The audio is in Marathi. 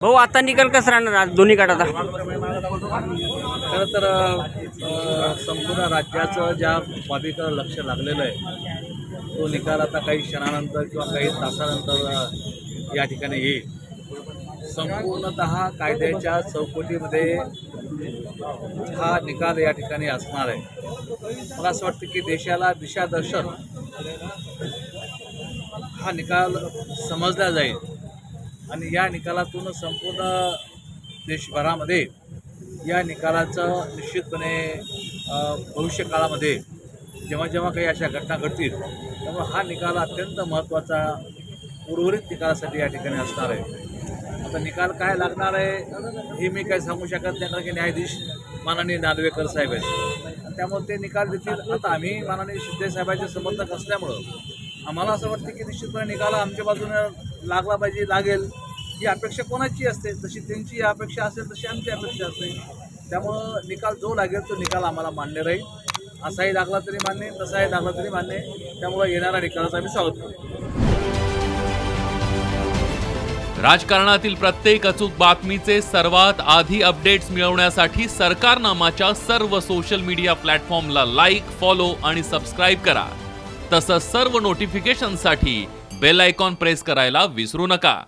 भाऊ आता निकाल कसं राहणार आज दोन्ही गटाचा? खरं तर अ, संपूर्ण राज्याचं ज्या बाबीकडं लक्ष लागलेलं आहे तो निकाल आता काही क्षणानंतर किंवा काही तासानंतर अ, या ठिकाणी येईल. संपूर्णत कायद्याच्या चौकटीमध्ये हा निकाल या ठिकाणी असणार आहे. मला असं वाटतं की देशाला दिशादर्शन हा निकाल समजला जाईल. आणि या निकालातून संपूर्ण देशभरामध्ये या निकालाचं निश्चितपणे भविष्य काळामध्ये जेव्हा जेव्हा काही अशा घटना घडतील त्यामुळे हा निकाल अत्यंत महत्त्वाचा उर्वरित निकालासाठी या ठिकाणी असणार आहे. आता निकाल काय लागणार आहे हे मी काय सांगू शकत नाही कारण की न्यायाधीश माननीय नार्वेकर साहेब आहेत. त्यामुळे ते निकाल देतील. आता आम्ही माननीय शिंदे समर्थक असल्यामुळं आम्हाला असं वाटतं की निश्चितपणे निकाल आमच्या बाजूने लागला पाहिजे लागेल. ही अपेक्षा कोणाची असते जशी त्यांची अपेक्षा असेल तशी आमची अपेक्षा असते. त्यामुळं निकाल जो लागेल तो निकाल आम्हाला मान्य राहील. असाही लागला तरी मान्य तसाही लागला तरी मान्य. आहे त्यामुळं येणाऱ्या निकालाचं आम्ही स्वागत राजकारणातील प्रत्येक अचूक बातमीचे सर्वात आधी अपडेट्स मिळवण्यासाठी सरकारनामाच्या सर्व सोशल मीडिया प्लॅटफॉर्मला लाईक फॉलो आणि सबस्क्राईब करा. तसंच सर्व नोटिफिकेशनसाठी बेल आयकॉन प्रेस करायला विसरू नका.